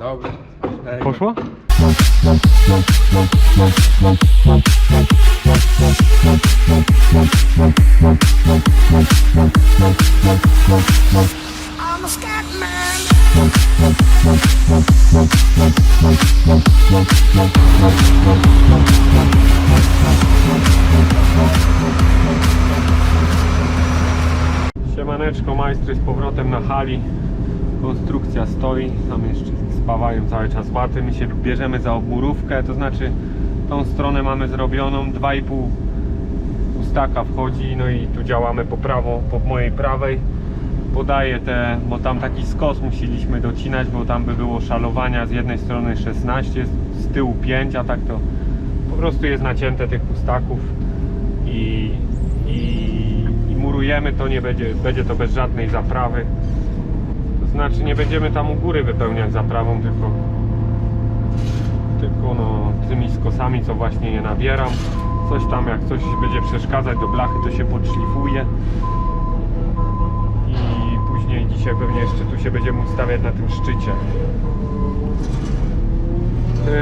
Dobra. Ej, Poszło? I'm a scat man. Siemaneczko, majstry z powrotem na hali. Konstrukcja stoi, tam jeszcze spawają cały czas łaty. My się bierzemy za obmurówkę, to znaczy tą stronę mamy zrobioną, 2,5 ustaka wchodzi, no i tu działamy po prawo, po mojej prawej. Podaję te, bo tam taki skos musieliśmy docinać, bo tam by było szalowania z jednej strony 16, z tyłu 5, a tak to po prostu jest nacięte tych pustaków i, i, i murujemy to, nie będzie, będzie to bez żadnej zaprawy. Znaczy nie będziemy tam u góry wypełniać zaprawą, tylko, tylko no, tymi skosami, co właśnie je nabieram. Coś tam, jak coś będzie przeszkadzać do blachy, to się podszlifuje. I później dzisiaj pewnie jeszcze tu się będziemy ustawiać na tym szczycie.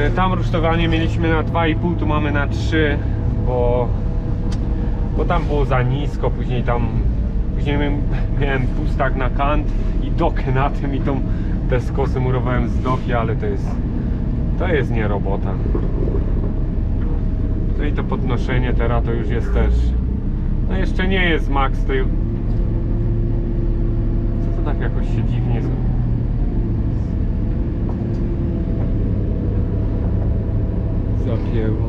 Yy, Tam rusztowanie mieliśmy na 2,5, tu mamy na 3, bo, bo tam było za nisko, później tam później miałem- pustak na kant dokę na tym i tą te skosy murowałem z doki, ale to jest to jest nie robota. No i to podnoszenie teraz to już jest też no jeszcze nie jest max tej co to tak jakoś się dziwnie zapięło.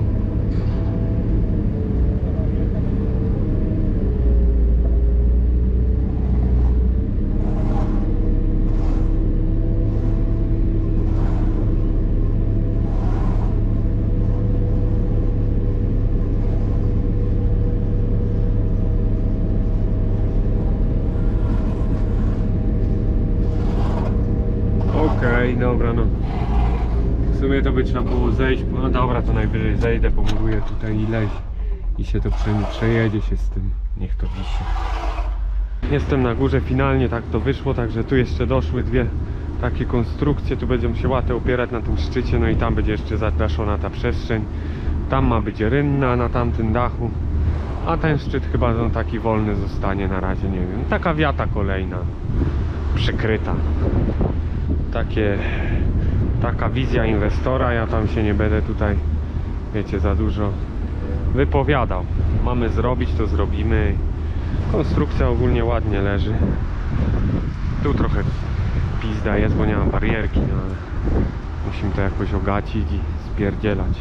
Dobra no. W sumie to by trzeba było zejść, no dobra, to najwyżej zejdę, pomuruję tutaj i leź. I się to prze, przejedzie się z tym, niech to wisi. Jestem na górze, finalnie tak to wyszło, także tu jeszcze doszły dwie takie konstrukcje, tu będziemy się łatę opierać na tym szczycie, no i tam będzie jeszcze zadaszona ta przestrzeń. Tam ma być rynna na tamtym dachu, a ten szczyt chyba no, taki wolny zostanie na razie, nie wiem. Taka wiata kolejna, przykryta takie taka wizja inwestora. Ja tam się nie będę tutaj, wiecie, za dużo wypowiadał. Mamy zrobić, to zrobimy. Konstrukcja ogólnie ładnie leży. Tu trochę pizda jest, bo nie mam barierki, no ale musimy to jakoś ogacić i spierdzielać.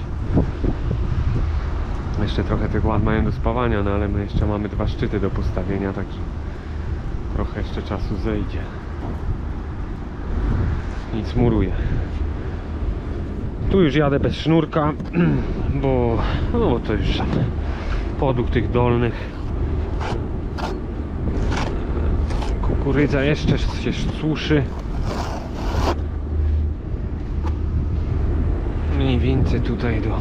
Jeszcze trochę tych ład mają do spawania, no ale my jeszcze mamy dwa szczyty do postawienia, także trochę jeszcze czasu zejdzie nic muruję. Tu już jadę bez sznurka, bo, no, bo to już podług tych dolnych. Kukurydza jeszcze się suszy. Mniej więcej tutaj do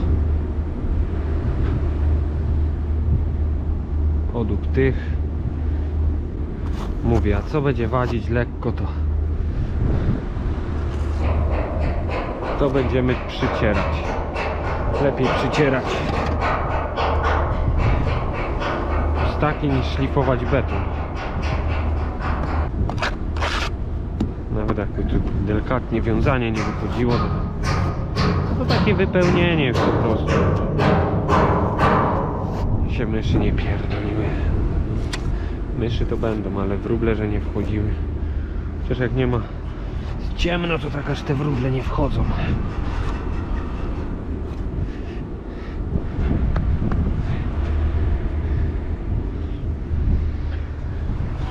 podług tych. Mówię, a co będzie wadzić lekko to to będziemy przycierać. Lepiej przycierać staki niż szlifować beton. Nawet jakby tu delikatnie wiązanie nie wychodziło, to, to takie wypełnienie po prostu. Się myszy nie pierdoliły. Myszy to będą, ale wróble, że nie wchodziły. Przecież jak nie ma ciemno, to tak aż te wróble nie wchodzą.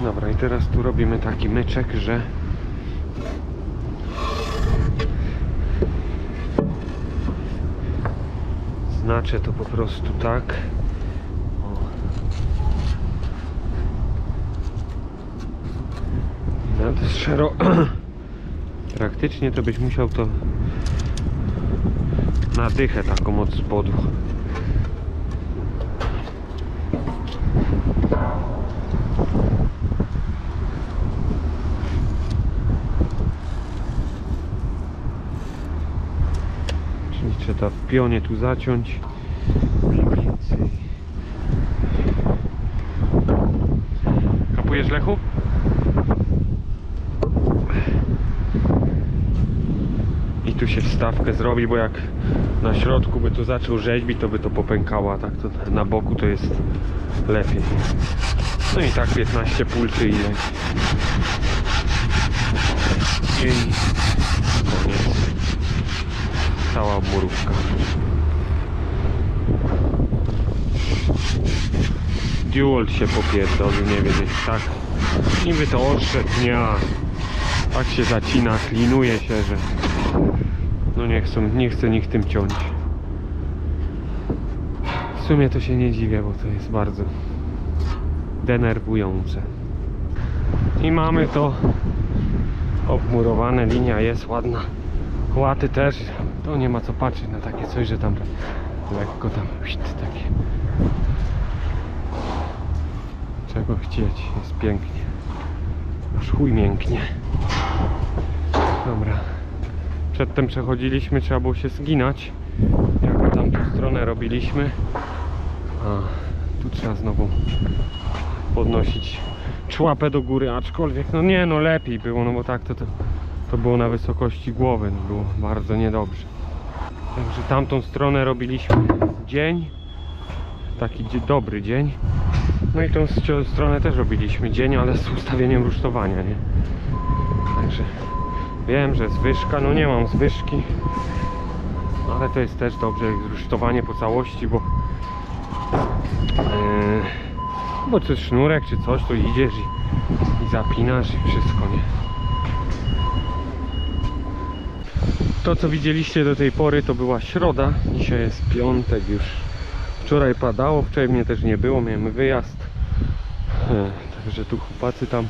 Dobra, i teraz tu robimy taki myczek, że znaczę to po prostu tak. No to jest szero... Praktycznie to byś musiał to na dychę taką od spodu. Jeszcze to w pionie tu zaciąć. Mniej więcej. Kapujesz Lechu? Tu się wstawkę zrobi, bo jak na środku by tu zaczął rzeźbić, to by to popękało, a tak to na boku to jest lepiej. No i tak 15 pól czy ileś. I koniec. Cała obmurówka. Dual się popierdolił, nie wiem, jest tak. Niby to a Tak się zacina, klinuje się, że no nie chcą, nie chce nikt tym ciąć. W sumie to się nie dziwię, bo to jest bardzo denerwujące. I mamy to obmurowane, linia jest ładna. Łaty też, to nie ma co patrzeć na takie coś, że tam lekko tam takie. Czego chcieć, jest pięknie. Aż chuj mięknie. Dobra. Przedtem przechodziliśmy, trzeba było się zginać. Jak tamtą stronę robiliśmy. A tu trzeba znowu podnosić człapę do góry, aczkolwiek no nie no lepiej było, no bo tak to, to, to było na wysokości głowy, no było bardzo niedobrze. Także tamtą stronę robiliśmy dzień, taki dobry dzień. No i tą stronę też robiliśmy dzień, ale z ustawieniem rusztowania, nie? Także wiem, że zwyżka, no nie mam zwyżki, ale to jest też dobrze, rusztowanie po całości, bo Yy, bo to sznurek czy coś, to idziesz i, i zapinasz i wszystko, nie? To co widzieliście do tej pory to była środa, dzisiaj jest piątek już. Wczoraj padało, wczoraj mnie też nie było, miałem wyjazd. E, Także tu chłopacy tam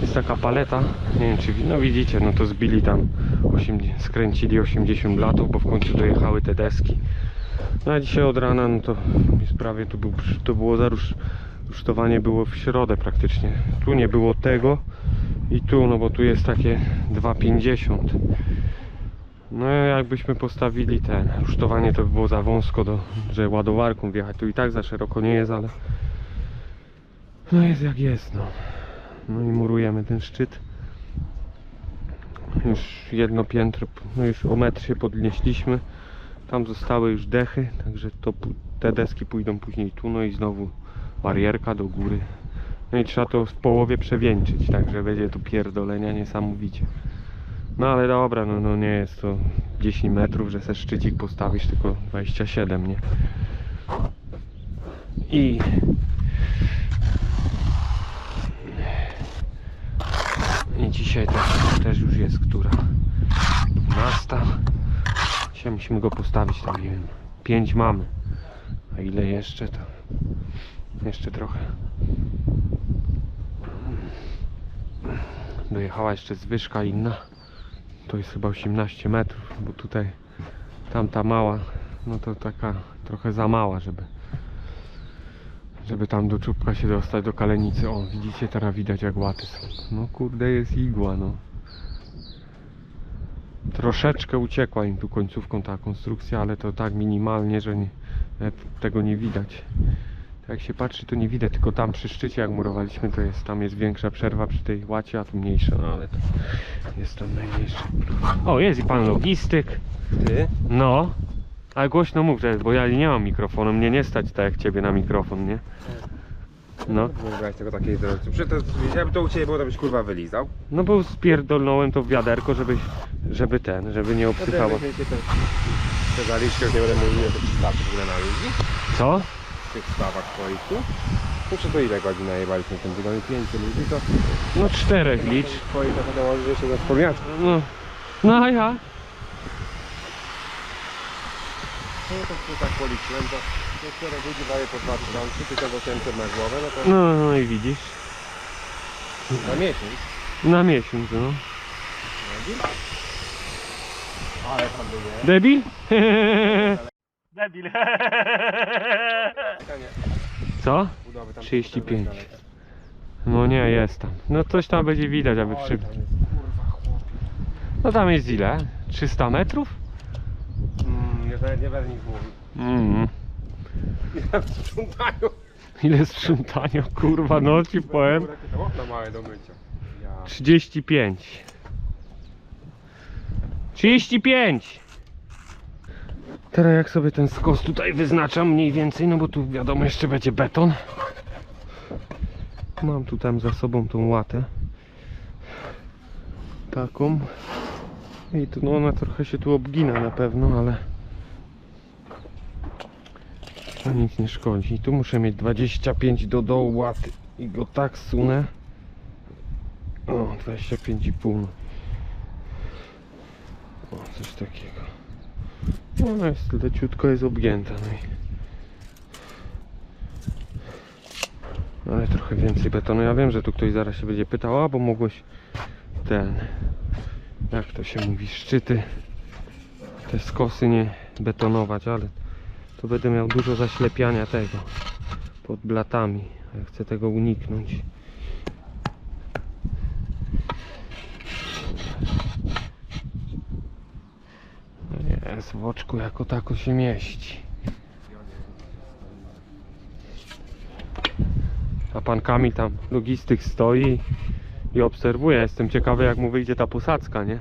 jest taka paleta, nie wiem czy no widzicie, no to zbili tam 80, skręcili 80 latów, bo w końcu dojechały te deski. No a dzisiaj od rana, no to jest prawie to, był, to było zarusz, rusztowanie było w środę praktycznie. Tu nie było tego i tu, no bo tu jest takie 2,50. No jakbyśmy postawili ten rusztowanie, to by było za wąsko, do, że ładowarką wjechać. Tu i tak za szeroko nie jest, ale no jest jak jest, no. No i murujemy ten szczyt. Już jedno piętro, no już o metr się podnieśliśmy. Tam zostały już dechy, także to, te deski pójdą później tu, no i znowu barierka do góry. No i trzeba to w połowie przewieńczyć, także będzie tu pierdolenia niesamowicie. No ale dobra, no, no nie jest to 10 metrów, że se szczycik postawisz, tylko 27, nie? I... I dzisiaj też, też już jest która? 12. Dzisiaj musimy go postawić tam, nie wiem, 5 mamy. A ile jeszcze to? Jeszcze trochę. Dojechała jeszcze zwyżka inna. To jest chyba 18 metrów, bo tutaj tamta mała, no to taka trochę za mała, żeby żeby tam do czubka się dostać do kalenicy. O, widzicie, teraz widać jak łaty są. No kurde, jest igła, no. Troszeczkę uciekła im tu końcówką ta konstrukcja, ale to tak minimalnie, że nie, nawet tego nie widać. Tak Jak się patrzy, to nie widać, tylko tam przy szczycie jak murowaliśmy, to jest, tam jest większa przerwa przy tej łacie, a tu mniejsza, no ale to jest tam najmniejsza. O, jest i pan logistyk. Ty? No, ale głośno mów, że- bo ja nie mam mikrofonu, mnie nie stać tak jak ciebie na mikrofon, nie? No, Nie brałeś tego takiej drogi. Przecież to, jakby to u Ciebie było, to byś kurwa wylizał. no bo spierdolnąłem to w wiaderko, żeby, żeby ten, żeby nie obsypało. Te zaliczki, jak nie będę mówił, to przystaw w ogóle na ludzi. Co? W tych stawach Twoich tu. Muszę to ile godzin najebaliśmy w tym tygodniu? Pięciu ludzi, to No czterech licz. Twoi trochę dołoży, że się za wspomniaczki. No, no a ja? No to tu tak policzyłem, to czterech ludzi daje po 2000, tylko 800 na głowę, no to No, no i widzisz. na miesiąc. Na miesiąc, no. Ale tam były. Debil? Debil. Co? Budowy tam 35. No nie, jest tam. No coś tam będzie widać, aby Oj, przy... tam jest, kurwa chłopie. No tam jest ile? 300 metrów? Nie, będę nic mówił. Mm. Ja sprzątają. Ile sprzątania, kurwa, no ci powiem. Okna małe do mycia. Ja. 35. 35! Teraz jak sobie ten skos tutaj wyznaczam mniej więcej, no bo tu wiadomo jeszcze będzie beton. Mam tu tam za sobą tą łatę. Taką. I tu, no ona trochę się tu obgina na pewno, ale to nic nie szkodzi. I tu muszę mieć 25 do dołu łaty i go tak sunę. O, 25,5. no. O, coś takiego. No, Ona jest leciutko, jest obgięta. No i... Ale trochę więcej betonu. Ja wiem, że tu ktoś zaraz się będzie pytał, a bo mogłeś ten, jak to się mówi, szczyty, te skosy nie betonować, ale to będę miał dużo zaślepiania tego pod blatami. Ja chcę tego uniknąć. No jest w oczku jako tako się mieści. A pan Kamil tam, logistyk stoi i obserwuje. Jestem ciekawy jak mu wyjdzie ta posadzka, nie?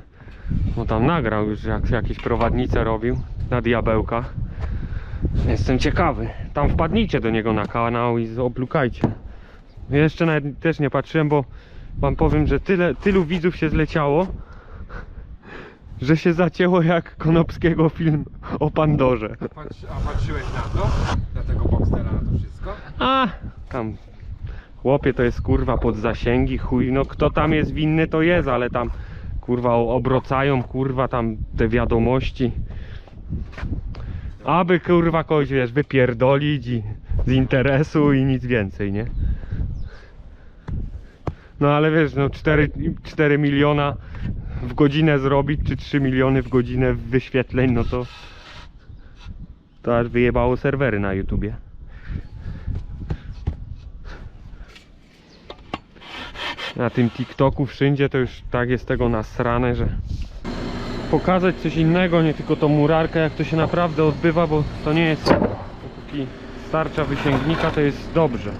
No tam nagrał już jak jakieś prowadnice robił na diabełkach. Jestem ciekawy. Tam wpadnijcie do niego na kanał i oblukajcie. Jeszcze nawet też nie patrzyłem, bo wam powiem, że tyle, tylu widzów się zleciało, że się zacięło jak Konopskiego film o Pandorze. A patrzyłeś na to? Na tego Boxtera, na to wszystko? A, tam chłopie to jest kurwa pod zasięgi, chuj, no kto tam jest winny to jest, ale tam kurwa obrocają kurwa tam te wiadomości. Aby kurwa kogoś wiesz wypierdolić i z interesu i nic więcej, nie? No ale wiesz, no 4, 4 miliona w godzinę zrobić, czy 3 miliony w godzinę wyświetleń, no to to aż wyjebało serwery na YouTubie. Na tym TikToku wszędzie to już tak jest tego nasrane, że pokazać coś innego, nie tylko tą murarkę, jak to się naprawdę odbywa, bo to nie jest dopóki starcza wysięgnika, to jest dobrze.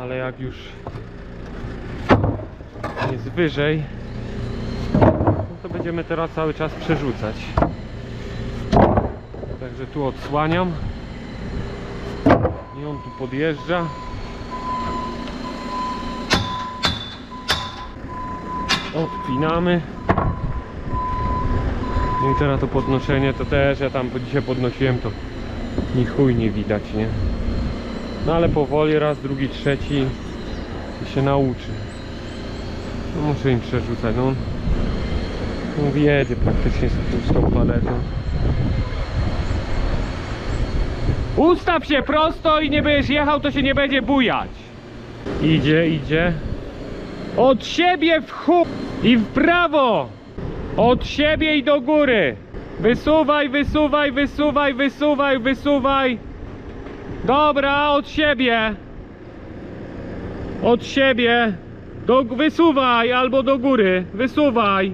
Ale jak już jest wyżej, no to będziemy teraz cały czas przerzucać. Także tu odsłaniam i on tu podjeżdża. Odpinamy. No i teraz to podnoszenie to też ja tam dzisiaj podnosiłem to ni chuj nie widać, nie? No ale powoli raz, drugi, trzeci się nauczy. No muszę im przerzucać, no no wjedzie praktycznie z, z tą paletą. Ustaw się prosto i nie będziesz jechał, to się nie będzie bujać. Idzie, idzie. Od siebie w chuj i w prawo. Od siebie i do góry. Wysuwaj, wysuwaj, wysuwaj, wysuwaj, wysuwaj. Dobra, od siebie. Od siebie. Do, wysuwaj albo do góry. Wysuwaj.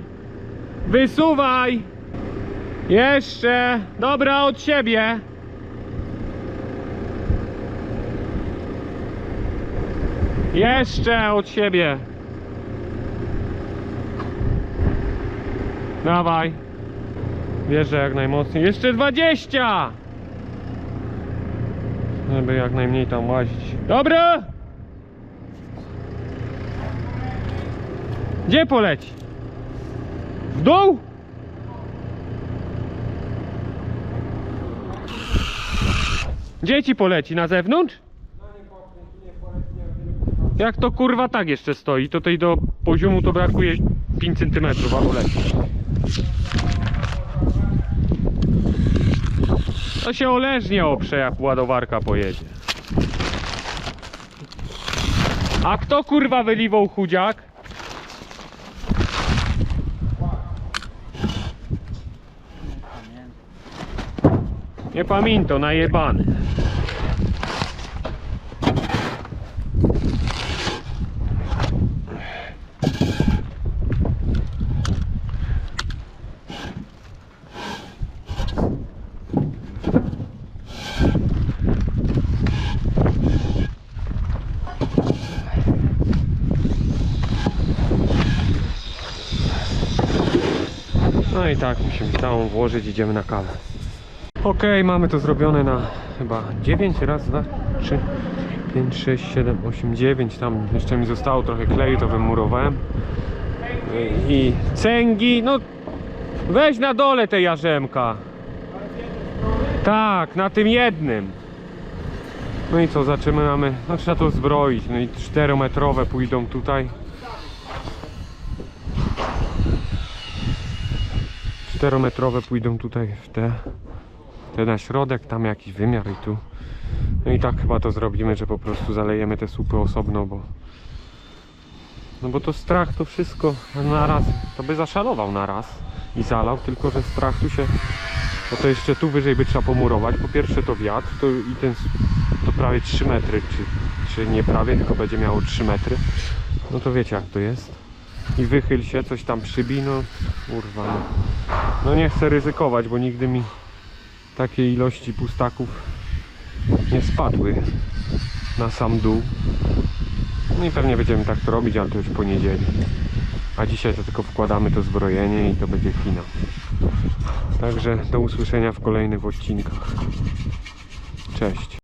Wysuwaj. Jeszcze. Dobra, od siebie. Jeszcze od siebie. Dawaj. Wierzę jak najmocniej. Jeszcze 20! Żeby jak najmniej tam łazić. Dobra! Gdzie poleci? W dół? Gdzie ci poleci? Na zewnątrz? Jak to kurwa tak jeszcze stoi? Tutaj do poziomu to brakuje 5 cm albo lepiej. To się oleżnie oprze jak ładowarka pojedzie. A kto kurwa wyliwał chudziak? Nie pamiętam, najebany. I tak musimy całą włożyć, idziemy na kawę. Okej, mamy to zrobione na chyba 9, raz, dwa, trzy, 5, 6, 7, 8, 9. Tam jeszcze mi zostało trochę kleju, to wymurowałem. I cęgi, no weź na dole te jarzemka. Tak, na tym jednym. No i co, zaczynamy, no trzeba to zbroić. No i 4-metrowe pójdą tutaj. 4-metrowe pójdą tutaj w te, te na środek, tam jakiś wymiar i tu. No i tak chyba to zrobimy, że po prostu zalejemy te słupy osobno, bo no bo to strach to wszystko na raz, to by zaszalował na raz i zalał, tylko że strach tu się, bo to jeszcze tu wyżej by trzeba pomurować. Po pierwsze to wiatr, to i ten, to prawie 3 metry, czy, czy nie prawie, tylko będzie miało 3 metry. No to wiecie jak to jest. I wychyl się, coś tam przybij, no kurwa. No, nie chcę ryzykować, bo nigdy mi takiej ilości pustaków nie spadły na sam dół. No i pewnie będziemy tak to robić, ale to już po niedzieli. A dzisiaj to tylko wkładamy to zbrojenie i to będzie finał. Także do usłyszenia w kolejnych odcinkach. Cześć.